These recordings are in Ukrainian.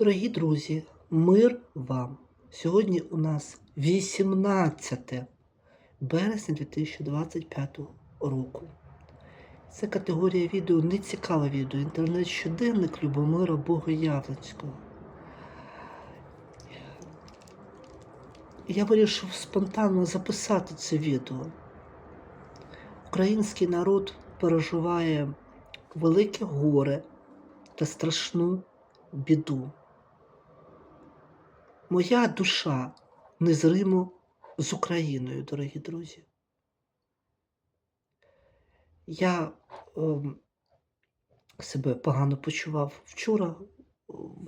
Дорогі друзі, мир вам! Сьогодні у нас 18 березня 2025 року. Це категорія відео нецікаве відео. Інтернет-щоденник Любомира Богоявленського. Я вирішив спонтанно записати це відео. Український народ переживає велике горе та страшну біду. Моя душа незримо з Україною, дорогі друзі. Я ем, себе погано почував вчора е,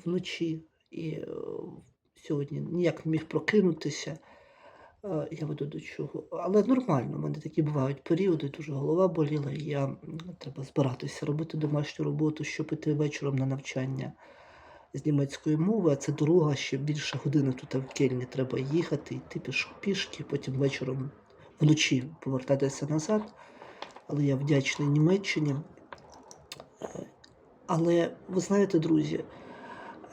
вночі і е, сьогодні ніяк не міг прокинутися. Е, Я веду до чого. Але нормально, у мене такі бувають періоди, дуже голова боліла, і я треба збиратися, робити домашню роботу, щоб іти вечором на навчання з німецької мови, а це дорога ще більше години тут в Кельні треба їхати, йти піш, пішки, потім вечором вночі повертатися назад. Але я вдячний Німеччині. Е, Але ви знаєте, друзі,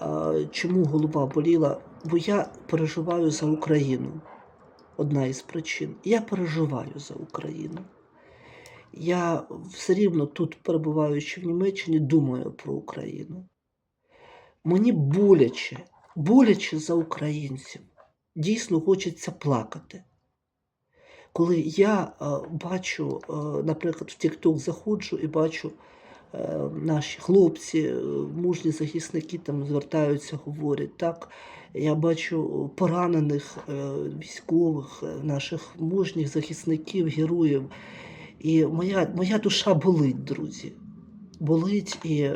е, чому голова боліла? Бо я переживаю за Україну. Одна із причин. Я переживаю за Україну. Я все рівно тут, перебуваючи в Німеччині, думаю про Україну. Мені боляче, боляче за українців. Дійсно хочеться плакати. Коли я е, бачу, е, наприклад, в TikTok заходжу і бачу, е, наші хлопці, мужні захисники там звертаються, говорять, так, я бачу поранених військових, наших мужніх захисників, героїв. І моя, моя душа болить, друзі. Болить і.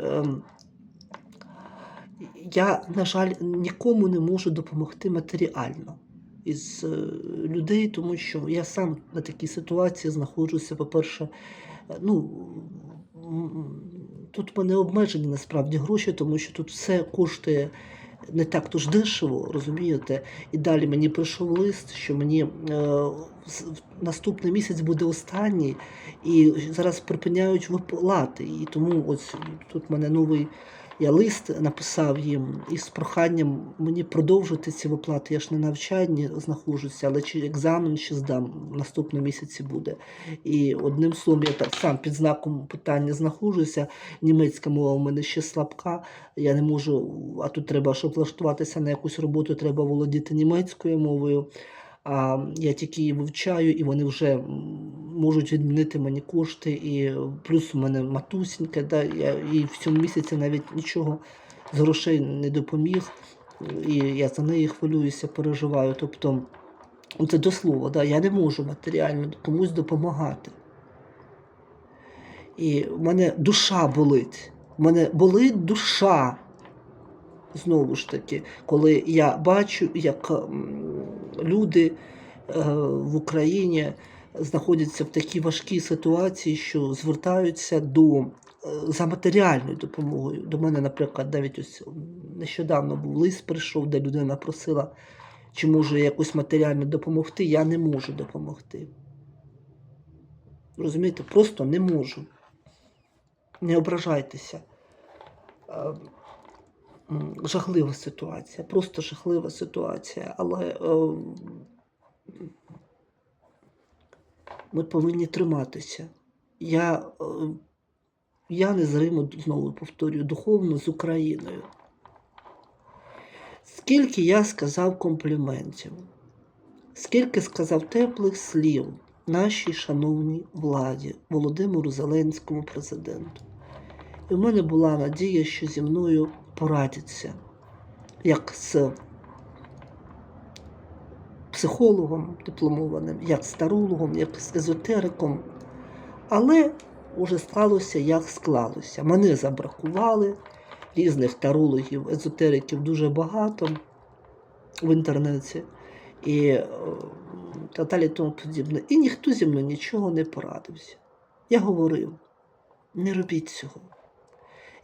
Я, на жаль, нікому не можу допомогти матеріально із е, людей, тому що я сам на такій ситуації знаходжуся. По-перше, е, ну тут в мене обмежені насправді гроші, тому що тут все коштує не так то ж дешево, розумієте? І далі мені прийшов лист, що мені е, наступний місяць буде останній, і зараз припиняють виплати. І тому ось тут в мене новий. Я лист написав їм із проханням мені продовжити ці виплати. Я ж не на навчанні знаходжуся, але чи екзамен ще здам в наступному місяці буде. І одним словом, я так сам під знаком питання знаходжуся. Німецька мова у мене ще слабка. Я не можу, а тут треба, щоб влаштуватися на якусь роботу, треба володіти німецькою мовою. А я тільки її вивчаю, і вони вже можуть відмінити мені кошти. І плюс у мене матусінька, да, я їй в цьому місяці навіть нічого з грошей не допоміг. І я за неї хвилююся, переживаю. Тобто, це до слова, да, я не можу матеріально комусь допомагати. І в мене душа болить. В мене болить душа. Знову ж таки, коли я бачу, як люди е, в Україні знаходяться в такій важкій ситуації, що звертаються до, е, за матеріальною допомогою. До мене, наприклад, навіть ось нещодавно був лист прийшов, де людина просила, чи можу я якось матеріально допомогти. Я не можу допомогти. Розумієте, просто не можу. Не ображайтеся. Жахлива ситуація, просто жахлива ситуація. Але е, ми повинні триматися. Я, е, я незримо знову повторюю духовно з Україною. Скільки я сказав компліментів, скільки сказав теплих слів нашій шановній владі, Володимиру Зеленському президенту. І в мене була надія, що зі мною порадяться, як з психологом дипломованим, як з тарологом, як з езотериком. Але уже склалося, як склалося. Мене забракували, різних тарологів, езотериків дуже багато в інтернеті. І е, так далі тому подібне. І ніхто зі мною нічого не порадився. Я говорив, не робіть цього.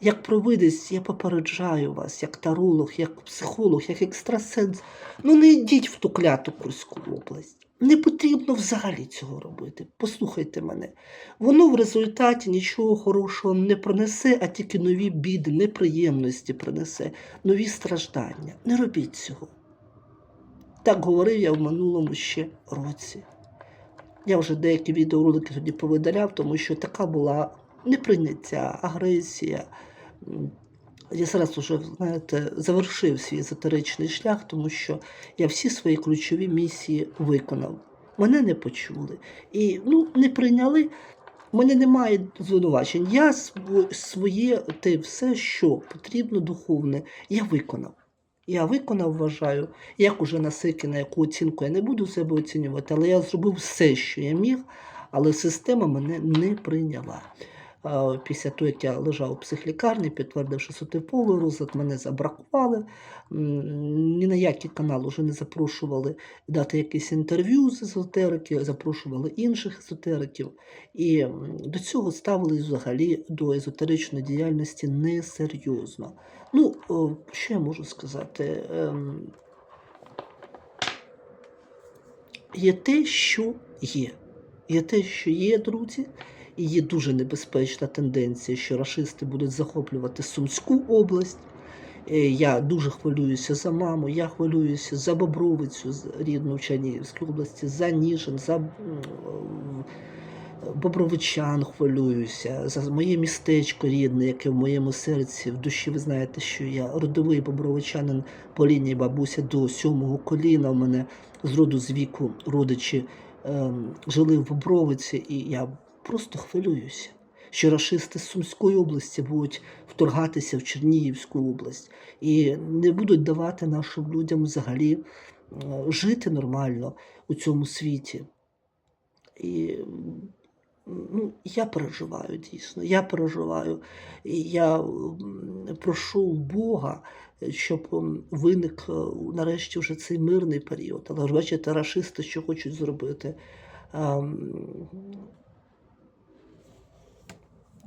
Як провидець, я попереджаю вас, як таролог, як психолог, як екстрасенс. Ну не йдіть в ту кляту Курську область. Не потрібно взагалі цього робити. Послухайте мене. Воно в результаті нічого хорошого не принесе, а тільки нові біди, неприємності принесе, нові страждання. Не робіть цього. Так говорив я в минулому ще році. Я вже деякі відеоролики тоді повидаляв, тому що така була неприйняття, агресія. Я зараз уже, знаєте, завершив свій езотеричний шлях, тому що я всі свої ключові місії виконав. Мене не почули. І ну, не прийняли. У мене немає звинувачень. Я своє те все, що потрібно духовне, я виконав. Я виконав, вважаю, як уже насики, на яку оцінку я не буду себе оцінювати, але я зробив все, що я міг, але система мене не прийняла. Після того, як я лежав у психлікарні, підтвердивши сотиповий розлад, мене забракували. Ні на який канал вже не запрошували дати якесь інтерв'ю з езотерики, запрошували інших езотериків. І до цього ставились взагалі до езотеричної діяльності несерйозно. Ну, що я можу сказати? Ем, Є те, що є. Є те, що є, друзі, і є дуже небезпечна тенденція, що рашисти будуть захоплювати Сумську область. Е, Я дуже хвилююся за маму, я хвилююся за Бобровицю рідну в Чернігівській області, за Ніжин, за Бобровичан хвилююся, за моє містечко рідне, яке в моєму серці, в душі ви знаєте, що я родовий бобровичанин по лінії бабуся до сьомого коліна. У мене з роду з віку родичі ем, жили в Бобровиці, і я просто хвилююся, що рашисти з Сумської області будуть вторгатися в Чернігівську область і не будуть давати нашим людям взагалі е, жити нормально у цьому світі. І ну, я переживаю дійсно, я переживаю. І я прошу Бога, щоб виник е, нарешті вже цей мирний період. Але ж бачите, рашисти, що хочуть зробити.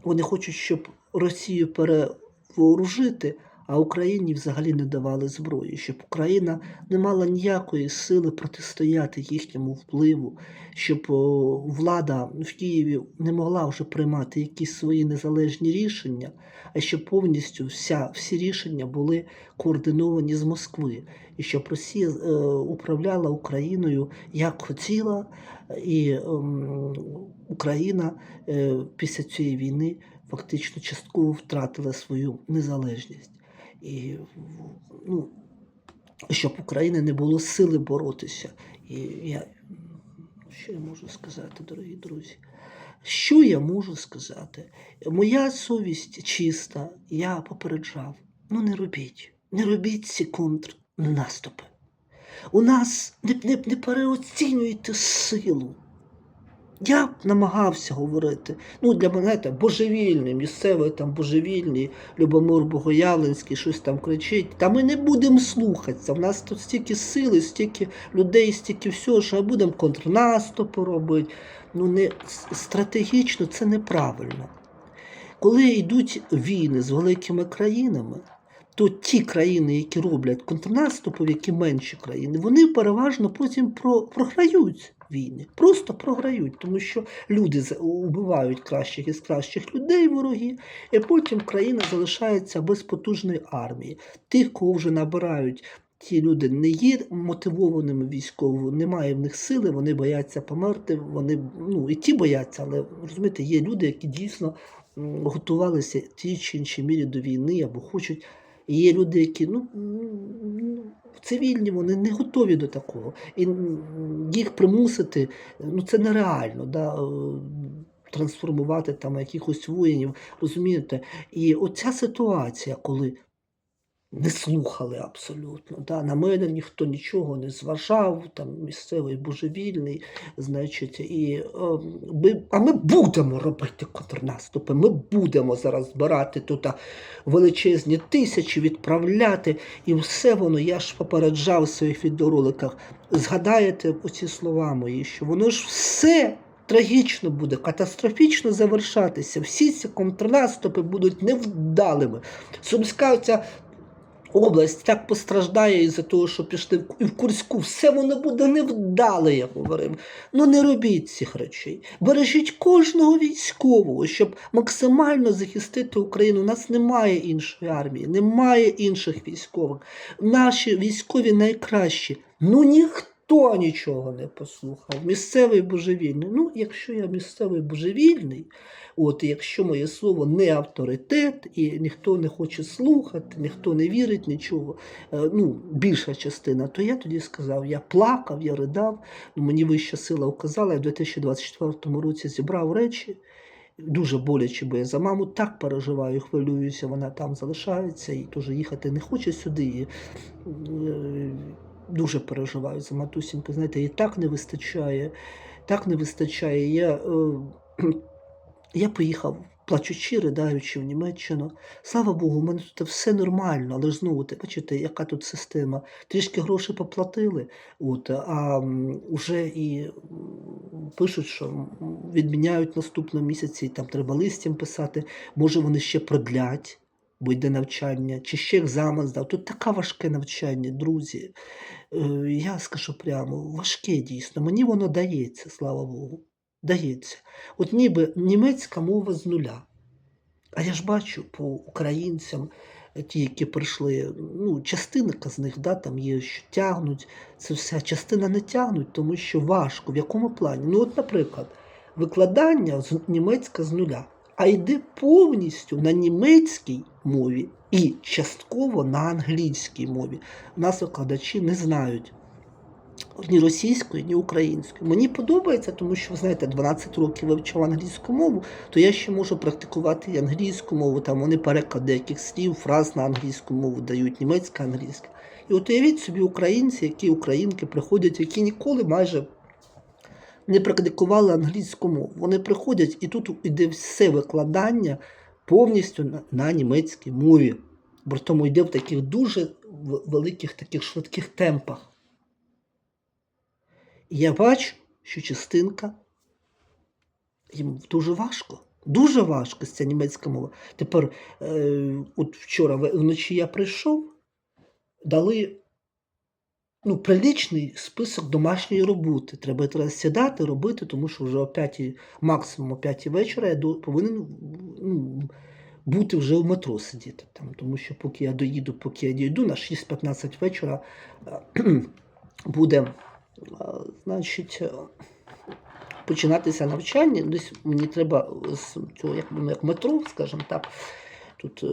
Вони хочуть, щоб Росію перевооружити, а Україні взагалі не давали зброї, щоб Україна не мала ніякої сили протистояти їхньому впливу, щоб влада в Києві не могла вже приймати якісь свої незалежні рішення, а щоб повністю вся, всі рішення були координовані з Москви, і щоб Росія е, управляла Україною як хотіла, і ем, Україна е, після цієї війни фактично частково втратила свою незалежність. І ну, щоб України не було сили боротися. І я, що я можу сказати, дорогі друзі? Що я можу сказати? Моя совість чиста, я попереджав. Ну не робіть, не робіть ці контрнаступи. У нас не, не, не переоцінюйте силу. Я намагався говорити. Ну, для мене знаєте, божевільний, місцевий там божевільний, Любомир Богоявленський щось там кричить. Та ми не будемо слухатися. У нас тут стільки сили, стільки людей, стільки всього, що ми будемо контрнаступи робити. Ну, не стратегічно це неправильно. Коли йдуть війни з великими країнами, то ті країни, які роблять контрнаступи, які менші країни, вони переважно потім програють війни. Просто програють, тому що люди убивають кращих із кращих людей вороги, і потім країна залишається без потужної армії. Тих, кого вже набирають. Ті люди не є мотивованими військово, немає в них сили, вони бояться померти. Вони ну і ті бояться, але розумієте, є люди, які дійсно готувалися в тій чи іншій мірі до війни або хочуть. Є люди, які ну, ну, цивільні, вони не готові до такого. І їх примусити, ну це нереально. Да? е, Трансформувати там якихось воїнів, розумієте? І оця ситуація, коли не слухали абсолютно. Да? На мене ніхто нічого не зважав, там місцевий божевільний, значить, і, е, ми, а ми будемо робити контрнаступи, ми будемо зараз збирати тут величезні тисячі, відправляти, і все воно, я ж попереджав в своїх відеороликах. Згадаєте оці слова мої, що воно ж все. Трагічно буде, катастрофічно завершатися. Всі ці контрнаступи будуть невдалими. Сумська ця область так постраждає із-за того, що пішли в, Курську. Все воно буде невдале, я говорив. Ну не робіть цих речей. Бережіть кожного військового, щоб максимально захистити Україну. У нас немає іншої армії, немає інших військових. Наші військові найкращі. Ну ніхто нічого не послухав. Місцевий божевільний. Ну, якщо я місцевий божевільний, от якщо моє слово не авторитет, і ніхто не хоче слухати, ніхто не вірить нічого, е, ну, більша частина, то я тоді сказав, я плакав, я ридав, мені вища сила указала, я в 2024 році зібрав речі. Дуже боляче, бо я за маму так переживаю, хвилююся, вона там залишається і теж їхати не хоче сюди. Е, дуже переживаю за матусіньку. Знаєте, їй так не вистачає, так не вистачає. Я, е, я поїхав, плачучи, ridaючи в Німеччину. Слава Богу, у мене тут все нормально, але ж знову ти бачите, яка тут система. Трішки грошей поплатили, от, а вже і пишуть, що відміняють наступного місяці, і там треба листям писати. Може, вони ще продлять, бо йде навчання, чи ще екзамен здав. Тут таке важке навчання, друзі. Е, Я скажу прямо, важке дійсно. Мені воно дається, слава Богу. Дається. От ніби німецька мова з нуля. А я ж бачу по українцям, е, ті, які прийшли, ну, частинка з них, да, там є, що тягнуть, це все. Частина не тягнуть, тому що важко. В якому плані? Ну, от, наприклад, викладання з німецька з нуля, а йде повністю на німецькій мові і частково на англійській мові. У нас викладачі не знають ні російської, ні української. Мені подобається, тому що, ви знаєте, 12 років вивчав англійську мову, то я ще можу практикувати і англійську мову. Там вони переклад деяких слів, фраз на англійську мову дають, німецька, англійська. І от уявіть собі українці, які українки приходять, які ніколи майже не практикували англійську мову. Вони приходять, і тут іде все викладання повністю на, на німецькій мові. При тому йде в таких дуже великих, таких швидких темпах. І я бачу, що частинка їм дуже важко. Дуже важко ця німецька мова. Тепер, е, от вчора вночі я прийшов, дали ну, приличний список домашньої роботи. Треба зараз сідати, робити, тому що вже о 5, максимум о 5 вечора я повинен ну, бути вже в метро сидіти. Там, тому що поки я доїду, поки я дійду, на 6-15 вечора е, буде, е, значить, е, починатися навчання. Десь мені треба з цього як, як метро, скажімо так, тут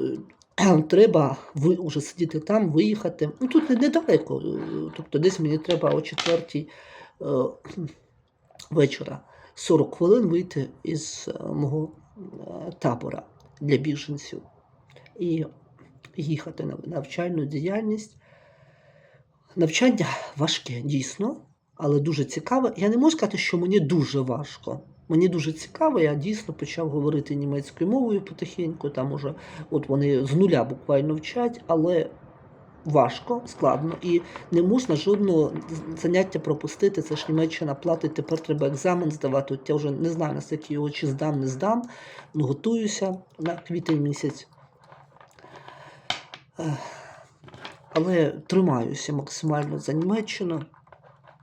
треба ви, вже сидіти там, виїхати. Ну тут недалеко. е, Тобто десь мені треба о четвертій е, вечора 40 хвилин вийти із е, мого табора для біженців і їхати на навчальну діяльність. Навчання важке, дійсно, але дуже цікаве. Я не можу сказати, що мені дуже важко. Мені дуже цікаво, я дійсно почав говорити німецькою мовою потихеньку. Там уже от вони з нуля буквально вчать, але важко, складно. І не можна жодного заняття пропустити. Це ж Німеччина платить, тепер треба екзамен здавати. От я вже не знаю, наскільки його чи здам, не здам. Ну, готуюся на квітень місяць. Але тримаюся максимально за Німеччину.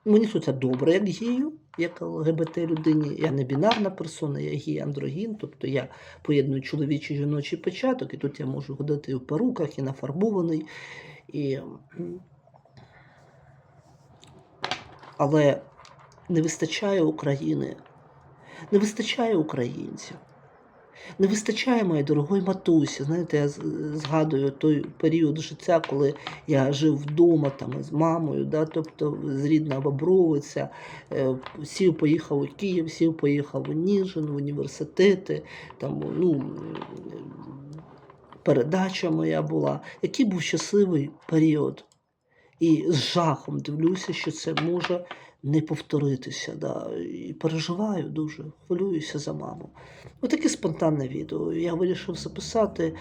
Мені тут добре, як гію, як ЛГБТ людині. Я не бінарна персона, я гій андрогін, тобто я поєдную чоловічий жіночий початок, і тут я можу ходити в перуках, і нафарбований. І... Але не вистачає України, не вистачає українців. Не вистачає моєї дорогої матусі. Знаєте, я згадую той період життя, коли я жив вдома там з мамою, да, тобто з рідна Бобровиця, е, сів поїхав у Київ, сів поїхав у Ніжин, в університети, там, ну, передача моя була. Який був щасливий період. І з жахом дивлюся, що це може не повторитися. Да. І переживаю дуже, хвилююся за маму. Отаке спонтанне відео. Я вирішив записати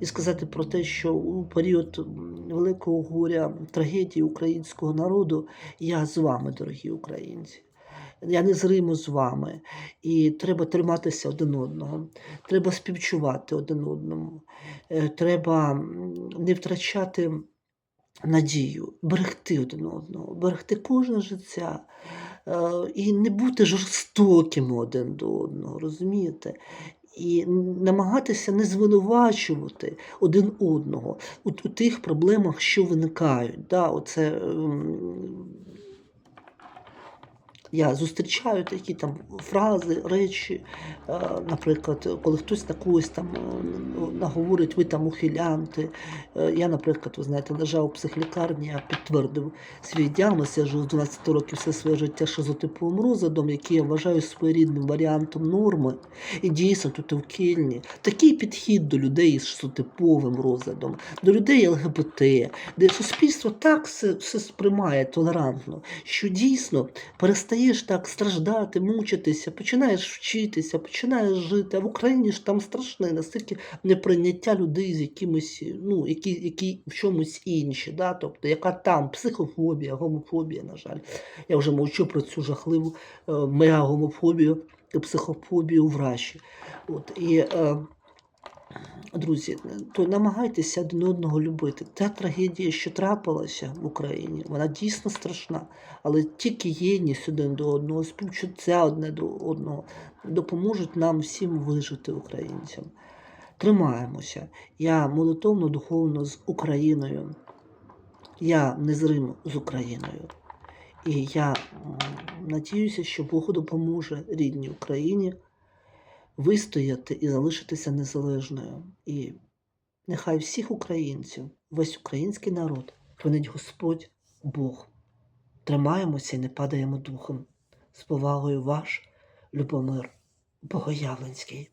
і сказати про те, що у період великого горя, трагедії українського народу я з вами, дорогі українці. Я незримо з вами, і треба триматися один одного, треба співчувати один одному, Е, треба не втрачати надію, берегти один одного, берегти кожне життя е, і не бути жорстокими один до одного, розумієте? І намагатися не звинувачувати один одного у, у тих проблемах, що виникають. Да, оце, ем, я зустрічаю такі там фрази, речі, е, наприклад, коли хтось на когось там е, наговорить, ви там ухилянти. Е, Я, наприклад, ви знаєте, лежав у психлікарні, я підтвердив свій діагноз, я живу з 12 років все своє життя шизотиповим розладом, який я вважаю своєрідним варіантом норми. І дійсно тут в Кельні такий підхід до людей з шизотиповим розладом, до людей ЛГБТ, де суспільство так все, все сприймає толерантно, що дійсно перестаєш так страждати, мучитися, починаєш вчитися, починаєш жити. А в Україні ж там страшне, настільки неприйняття людей з якимось, ну, які, які в чомусь інші. Да? Тобто, яка там психофобія, гомофобія, на жаль. Я вже мовчу про цю жахливу е, мегагомофобію і психофобію в Раші. От, і, е, Друзі, то намагайтеся один одного любити. Та трагедія, що трапилася в Україні, вона дійсно страшна, але тільки єдність один до одного, співчуття одне до одного допоможуть нам всім вижити українцям. Тримаємося. Я молитовно духовно з Україною. Я незримо з Україною. І я надіюся, що Бог допоможе рідній Україні вистояти і залишитися незалежною. І нехай всіх українців, весь український народ, хранить Господь Бог. Тримаємося і не падаємо духом. З повагою ваш Любомир Богоявленський.